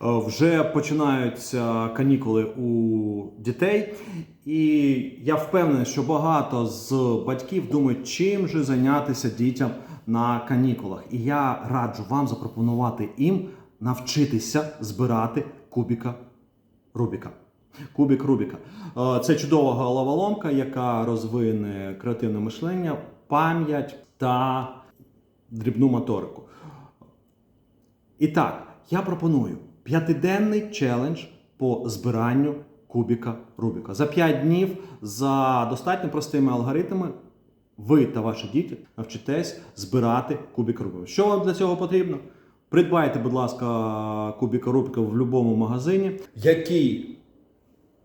Вже починаються канікули у дітей, і я впевнений, що багато з батьків думають, чим же зайнятися дітям на канікулах. І я раджу вам запропонувати їм навчитися збирати кубіка Рубіка. Кубік Рубіка. Е, Це чудова головоломка, яка розвине креативне мишлення, пам'ять та дрібну моторику. І так, я пропоную п'ятиденний челендж по збиранню кубіка Рубіка. За 5 днів за достатньо простими алгоритмами ви та ваші діти навчитесь збирати кубік Рубіка. Що вам для цього потрібно? Придбайте, будь ласка, кубіка Рубіка в будь-якому магазині. Який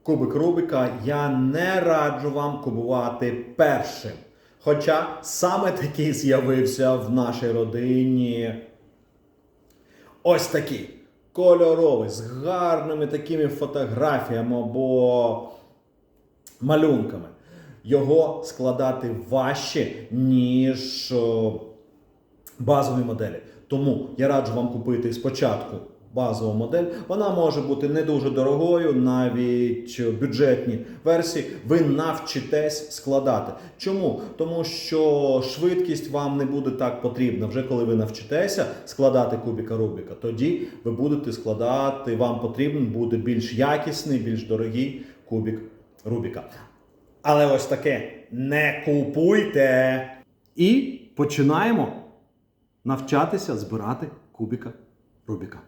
кубик Рубіка я не раджу вам купувати першим. Хоча саме такий з'явився в нашій родині. Ось такий кольоровий, з гарними такими фотографіями або малюнками. Його складати важче, ніж базові моделі. Тому я раджу вам купити спочатку базову модель. Вона може бути не дуже дорогою, навіть бюджетні версії. Ви навчитесь складати. Чому? Тому що швидкість вам не буде так потрібна. Вже коли ви навчитеся складати кубіка Рубіка, тоді ви будете складати, вам потрібен буде більш якісний, більш дорогий кубік Рубіка. Але ось таке не купуйте. І починаємо навчатися збирати кубіка Рубіка.